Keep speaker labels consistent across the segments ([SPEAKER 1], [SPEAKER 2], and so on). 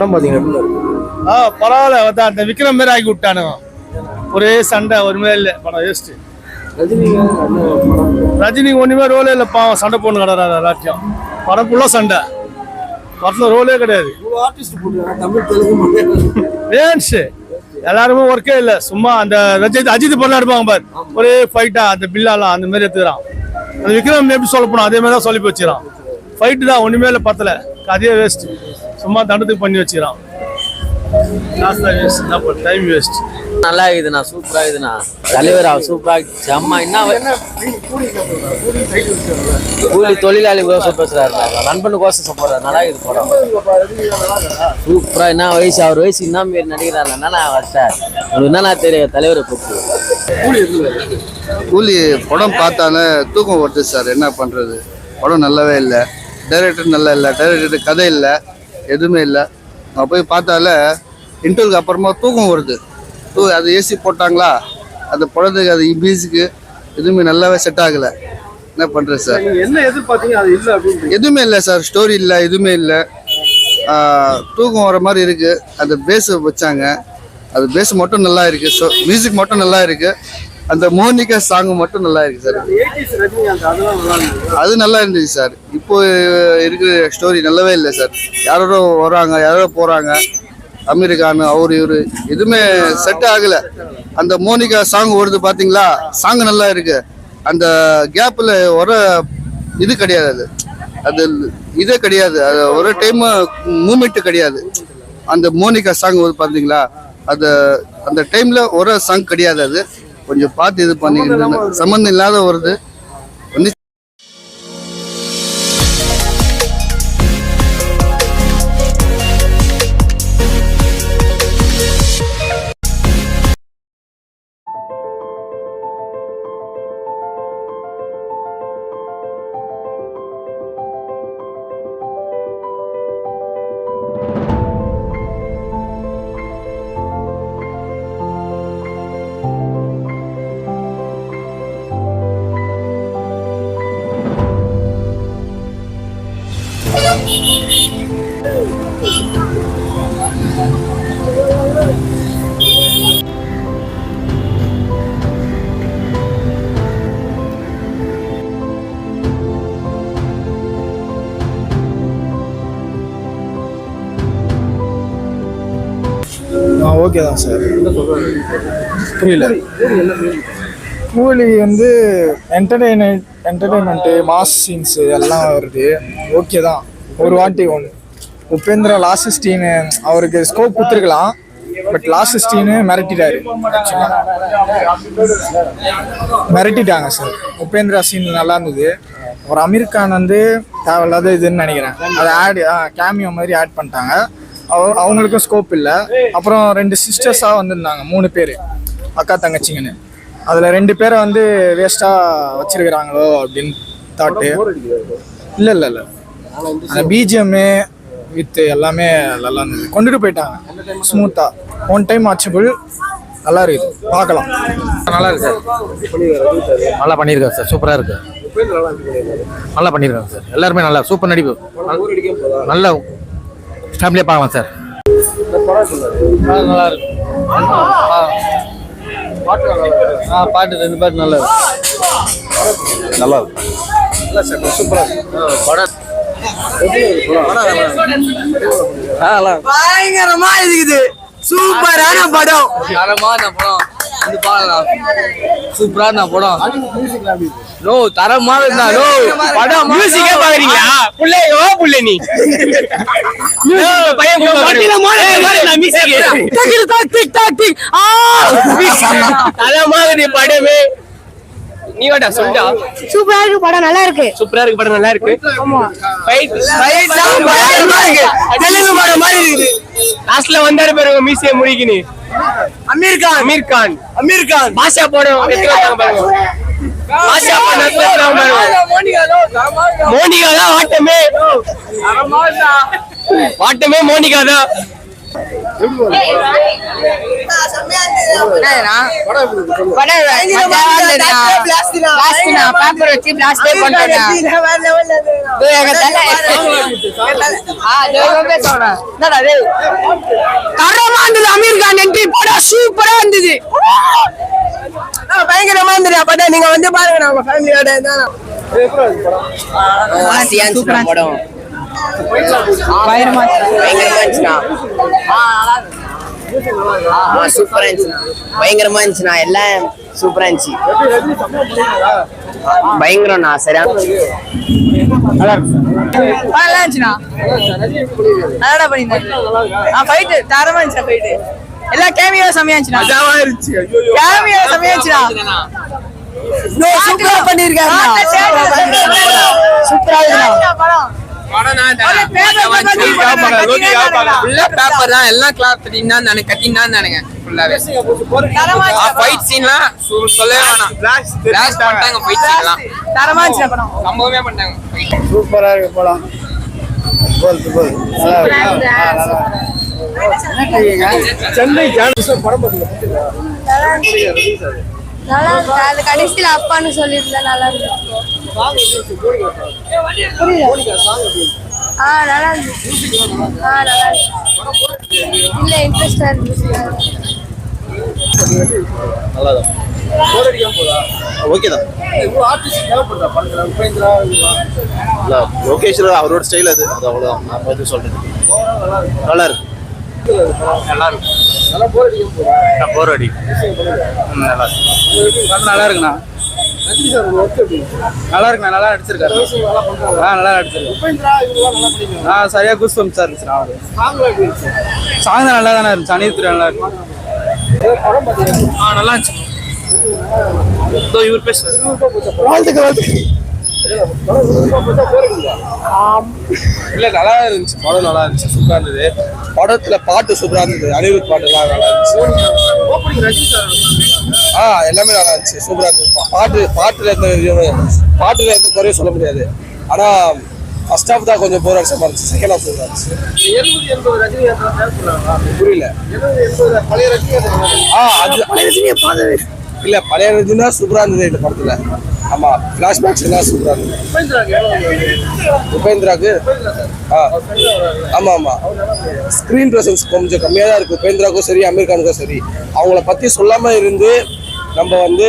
[SPEAKER 1] படம் இருக்கு?
[SPEAKER 2] ஆ பரவாயில்ல. அதான் அந்த விக்ரம் மாரி ஆக்கி விட்டானுங்க ஒரே சண்டை ஒருமே இல்லை. படம் வேஸ்ட்
[SPEAKER 1] ரஜினிங்க என்ன படம்
[SPEAKER 2] ரஜினி ஒண்ணுமே ரோலே இல்லை பாவம். சண்டை போட்டு கிடறாரு எல்லாத்தையும். படம் ஃபுல்லா சண்டை. படத்துல ரோலே கிடையாது. வேன்ஸ் எல்லாருமே ஒர்க்கே இல்லை. சும்மா அந்த ரஜித் அஜித் பண்ணலாம் எடுப்பாங்க பாரு. ஒரே ஃபைட்டா அந்த பில்லாலாம் அந்த மாதிரி எடுத்துக்கிறான். அந்த விக்ரம் எப்படி சொல்ல போனோம் அதே மாதிரி தான் சொல்லி வச்சுக்கிறான் ஃபைட்டு தான் ஒண்ணுமே இல்லை பத்தல கதையே வேஸ்ட் சும்மா தண்டத்துக்கு பண்ணி வச்சுக்கிறான். டைம் வேஸ்ட்
[SPEAKER 3] நல்லா இருக்குதுண்ணா சூப்பரா இருக்குதுண்ணா தலைவர் அவர் சூப்பரா செம்ம என்ன கூலி தொழிலாளி கோசம் பேசுறாரு நண்பனு கோசம் போறாரு நல்லா இருக்குது படம். சூப்பரா என்ன வயசு? அவர் வயசு என்ன மாரி நடிக்கிறாரு என்னண்ணா அவர்கிட்ட உங்களுக்கு என்னண்ணா தெரியும் தலைவரை கூப்பிட்டு
[SPEAKER 4] கூலி படம் பார்த்தாலே தூக்கம் வருது சார். என்ன பண்ணுறது படம் நல்லாவே இல்லை. டைரக்டர் நல்லா இல்லை. டைரக்டர் கதை இல்லை. எதுவுமே இல்லை. நான் போய் பார்த்தாலே இன்டர்வலுக்கு அப்புறமா தூக்கம் வருது. தூ அது ஏசி போட்டாங்களா? அந்த படத்துக்கு அது மியூசிக்கு எதுவுமே நல்லாவே செட் ஆகலை. என்ன பண்ணுறது சார்
[SPEAKER 1] என்ன எதிர்பார்த்தீங்க? அது இல்ல அப்படின்னு
[SPEAKER 4] எதுவுமே இல்லை சார் ஸ்டோரி இல்லை எதுவுமே இல்லை. தூக்கம் வர மாதிரி இருக்குது அந்த பேஸ் வச்சாங்க. அது பேஸ் மட்டும் நல்லா இருக்குது ஸோ மியூசிக் மட்டும் நல்லா இருக்குது அந்த மோனிகா சாங் மட்டும் நல்லா இருக்குது சார்.
[SPEAKER 1] நல்லா
[SPEAKER 4] அது நல்லா இருந்துச்சு சார். இப்போ இருக்கிற ஸ்டோரி நல்லாவே இல்லை சார். யாரோ வராங்க யாரோ போகிறாங்க கான் அவர் இவர் எதுவுமே செட் ஆகலை. அந்த மோனிகா சாங் வருது பார்த்தீங்களா சாங் நல்லா இருக்கு. அந்த கேப்பில் வர இது கிடையாது அது. அது இதே கிடையாது. அது ஒரு டைம் மூமெண்ட் கிடையாது. அந்த மோனிகா சாங் வருது பார்த்தீங்களா அது அந்த டைமில் ஒரு சாங் கிடையாது அது. கொஞ்சம் பார்த்து இது பண்ணிக்கிட்டு சம்மந்தம் இல்லாத வருது
[SPEAKER 5] ஓகே தான் சார் புரியல. கூலி வந்து என்டர்டெயின்மெண்ட் என்டர்டெயின்மெண்ட்டு மாஸ் சீன்ஸு எல்லாம் வருது. ஓகே தான் ஒரு வாட்டி ஒன்று உபேந்திரா லாஸ்ட் ஸ்டீனு அவருக்கு ஸ்கோப் கொடுத்துருக்கலாம். பட் லாஸ்ட் ஸ்டீனு மிரட்டிட்டாரு. மிரட்டிட்டாங்க சார். உபேந்திரா சீன் நல்லா இருந்தது. ஒரு அமீர் கான் வந்து தேவையில்லாத இதுன்னு நினைக்கிறேன். அதை ஆட் கேமியோ மாதிரி ஆட் பண்ணிட்டாங்க. அவங்களுக்கும் ஸ்கோப் இல்லை. அப்புறம் ரெண்டு சிஸ்டர்ஸாக வந்திருந்தாங்க மூணு பேர். அக்கா தங்கச்சிங்கன்னு. அதில் ரெண்டு பேரை வந்து வேஸ்ட்டாக வச்சிருக்கிறாங்களோ அப்படின்னு தாட்டு இல்லை இல்லை இல்லை. அந்த பிஜிஎம்மு வித் எல்லாமே நல்லா இருந்தது. கொண்டுட்டு போயிட்டாங்க. ஸ்மூத்தாக ஒன் டைம் வாட்சபிள் நல்லா இருக்குது. பார்க்கலாம்.
[SPEAKER 3] நல்லா இருக்கு. சார் நல்லா பண்ணியிருக்காரு சார். சூப்பராக இருக்கு. நல்லா பண்ணியிருக்காங்க சார். எல்லாருமே நல்லா. சூப்பர் நடிப்பு. நல்ல ஃபேமிலியாக பார்க்கலாம் சார்
[SPEAKER 2] நல்லா இருக்கு ஆ பாட்டு ரெண்டு பாட்டு நல்லா இருக்கு
[SPEAKER 4] நல்லா இருக்கு
[SPEAKER 3] பயங்கரமா இருக்குது. சூப்பரான படம். தரமான படம். இந்த படம் சூப்பரான படம். நோ தரமா இருந்தா நோ படம் மியூசிக்கே பாக்குறீங்களா? நீ. பையன் தரமாக படமே. நீ வாடா சொல்லிட்டா
[SPEAKER 6] சூப்பரா இருக்கு படம் நல்லா இருக்கு.
[SPEAKER 3] சூப்பரா இருக்கு படம் நல்லா இருக்கு. ஃபைட் ஃபைட் தான் பயங்கரமா இருக்கு தெலுங்கு படம் மாதிரி இருக்குது. லாஸ்ட்ல வந்தாரு பாருங்க மீசிய முடிக்கினு அமீர் கான். அமீர் கான். அமீர் கான். பாஷா படம் எடுத்து வந்தாங்க பாருங்க. மோனிகா தான் ஆட்டமே ஆட்டமே மோனிகா தான்
[SPEAKER 7] பேப்பர் வச்சு பிளாஸ்டே தரமா இருந்தது அமீர் கான் என்ட்ரி படம் சூப்பரா இருந்தது பயங்கரமா இருந்தது படம் நீங்க வந்து பாருங்க நம்ம ஃபேமிலியோட சூப்பரா படம் பயங்கரமா இருந்துச்சுண்ணா. சூப்பரா இருந்துச்சுண்ணா. பயங்கரமா இருந்துச்சுண்ணா. எல்லாம் சூப்பரா இருந்துச்சு. பயங்கரம்ண்ணா சரியா?
[SPEAKER 8] நல்லா இருந்துச்சுண்ணா. நல்லா ஆ ஃபைட்டு தரமா இருந்துச்சு. ஃபைட்டு எல்லா கேமியோ செமையா இருந்துச்சுண்ணா. கேமியோ செமையா இருந்துச்சுண்ணா
[SPEAKER 7] சூப்பரா பண்ணிருக்காங்க
[SPEAKER 8] சூப்பரா இருக்குண்ணா
[SPEAKER 2] பேப்பர் தான் எல்லாம் தானே கட்டிங் தான் தானுங்க ஃபுல்லாவே ஃபைட் சீன்லாம் சொல்லவே வேணாம். பிளாஸ்ட் பண்ணிட்டாங்க ஃபைட் சீன்லாம்
[SPEAKER 8] தரமா இருந்துச்சு படம்
[SPEAKER 2] சம்பவமே பண்ணிட்டாங்க.
[SPEAKER 9] சூப்பரா இருக்கு படம்
[SPEAKER 1] சென்னை படம்
[SPEAKER 6] கடைசியில அப்பான்னு சொல்லியிருந்தா நல்லா இருக்கு ஆ நல்லா இருந்துச்சு ஆ நல்லா இருக்கு இல்ல இன்ட்ரெஸ்டா இருந்துச்சு
[SPEAKER 10] ஓகே தான் அவரோட ஸ்டைல் அது அது அவ்வளோதான் நான் பார்த்து சொல்றது நல்லா இருக்கு
[SPEAKER 1] நல்லா போர் அடிக்க போறா
[SPEAKER 10] போர் அடி நல்லா
[SPEAKER 9] நல்லா இருக்குண்ணா
[SPEAKER 1] ரஜினி சார் ஒர்க் எப்படி
[SPEAKER 9] நல்லா இருக்குண்ணா நல்லா நடிச்சிருக்காரு. ஆ நல்லா நடிச்சிருக்காரு. ஆ சரியா குஸ்
[SPEAKER 1] சாங்லாம் எப்படி இருந்துச்சு?
[SPEAKER 9] சாங் தான் நல்லா தானே இருந்துச்சு அனிருத் நல்லா இருக்கு.
[SPEAKER 11] ஆ நல்லா இருந்துச்சு. இவர் பேசுறாரு.
[SPEAKER 1] வாழ்த்துக்கு வாழ்த்துக்கு
[SPEAKER 9] இல்ல நல்லா இருந்துச்சு. படம் நல்லா இருந்துச்சு சூப்பரா இருந்தது. படத்துல பாட்டு சூப்பரா இருந்தது அனிருத் பாட்டு எல்லாம் நல்லா இருந்துச்சு.
[SPEAKER 1] சார்
[SPEAKER 9] ஆ எல்லாமே நல்லா இருந்துச்சு. சூப்பரா இருந்துச்சு. பா- பாட்டு பாட்டுல எந்த பாட்டுல எந்த குறையும் சொல்ல முடியாது. ஆனா ஃபர்ஸ்ட் ஹாஃப் தான் கொஞ்சம் போர் அடிச்ச மாதிரி இருந்துச்சு. செகண்ட் ஹாஃப் சூப்பரா இருந்துச்சு புரியல.
[SPEAKER 1] எழுபது எண்பது பழைய ரஜினி
[SPEAKER 9] ஆ அது இல்ல பழைய ரஜினி தான் சூப்பரா இருந்தது இந்த படத்துல. ஆமா பிளாஷ்பேக்ஸ் எல்லாம் சூப்பரா இருந்தது
[SPEAKER 1] உபேந்திராக்கு?
[SPEAKER 9] ஆ. ஆமா ஆமா. ஸ்கிரீன் பிரசன்ஸ் கொஞ்சம் கம்மியாக தான் இருக்கு. உபேந்திராக்கும் சரி அமீர் கானுக்கும் சரி. அவங்கள பத்தி சொல்லாம இருந்து நம்ம வந்து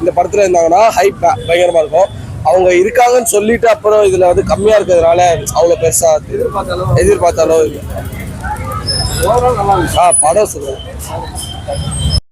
[SPEAKER 9] இந்த படத்துல இருந்தாங்கன்னா ஹைப் பயங்கரமா இருக்கும். அவங்க இருக்காங்கன்னு சொல்லிட்டு அப்புறம் இதுல வந்து கம்மியா இருக்கிறதுனால அவ்வளவு பெருசா
[SPEAKER 1] எதிர்பார்த்தாலும்
[SPEAKER 9] எதிர்பார்த்தாலும் ஆ படம் சொல்லுவேன்